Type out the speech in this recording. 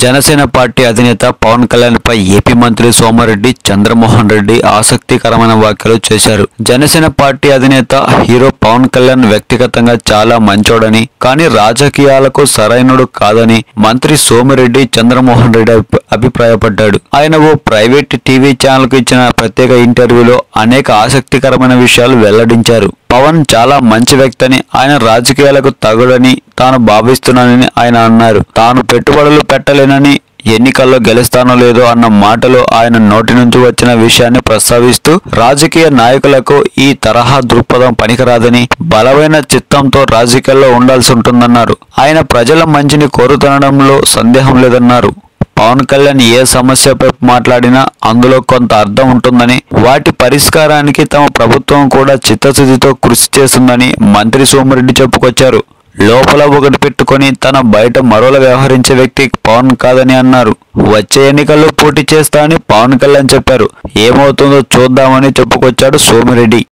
Janasena party అధినేత పవన్ కళ్యాణ్ పై AP మంత్రి సోమారెడ్డి చంద్రమోహన్ రెడ్డి ఆసక్తికరమైన వ్యాఖ్యలు చేశారు. జనసేన పార్టీ అధినేత హీరో పవన్ కళ్యాణ్ వ్యక్తిగతంగా చాలా మంచోడని కానీ రాజకీయాలకు సరైనడు కాదని మంత్రి సోమిరెడ్డి చంద్రమోహన్ రెడ్డి అభిప్రాయపడ్డాడు. ఆయన ఓ ప్రైవేట్ టీవీ ఛానల్కు ఇచ్చిన ప్రత్యేక ఇంటర్వ్యూలో అనేక ఆసక్తికరమైన విషయాలు వెల్లడించారు. పవన్ చాలా మంచి వ్యక్తని ఆయన రాజకీయాలకు తగుడని తాను భావిస్తున్నానని ఆయన అన్నారు. తాను పెట్టుబడులు పెట్టలేనని ఎన్నికల్లో గెలుస్తానో లేదో అన్న మాటలు ఆయన నోటి నుంచి వచ్చిన విషయాన్ని ప్రస్తావిస్తూ రాజకీయ నాయకులకు ఈ తరహా దృక్పథం పనికిరాదని బలమైన చిత్తంతో రాజకీయాల్లో ఉండాల్సి ఉంటుందన్నారు. ఆయన ప్రజల మంచిని కోరుతుండడంలో సందేహం లేదన్నారు. పవన్ కళ్యాణ్ ఏ సమస్యపై మాట్లాడినా అందులో కొంత అర్థం ఉంటుందని వాటి పరిష్కారానికి తమ ప్రభుత్వం కూడా చిత్తశుద్ధితో కృషి చేస్తుందని మంత్రి సోమిరెడ్డి చెప్పుకొచ్చారు. లోపల ఒకటి పెట్టుకొని తన బయట మరోలా వ్యవహరించే వ్యక్తి పవన్ కాదని అన్నారు. వచ్చే ఎన్నికల్లో పోటీ చేస్తా అని పవన్ కళ్యాణ్ చెప్పారు. ఏమవుతుందో చూద్దామని చెప్పుకొచ్చాడు సోమిరెడ్డి.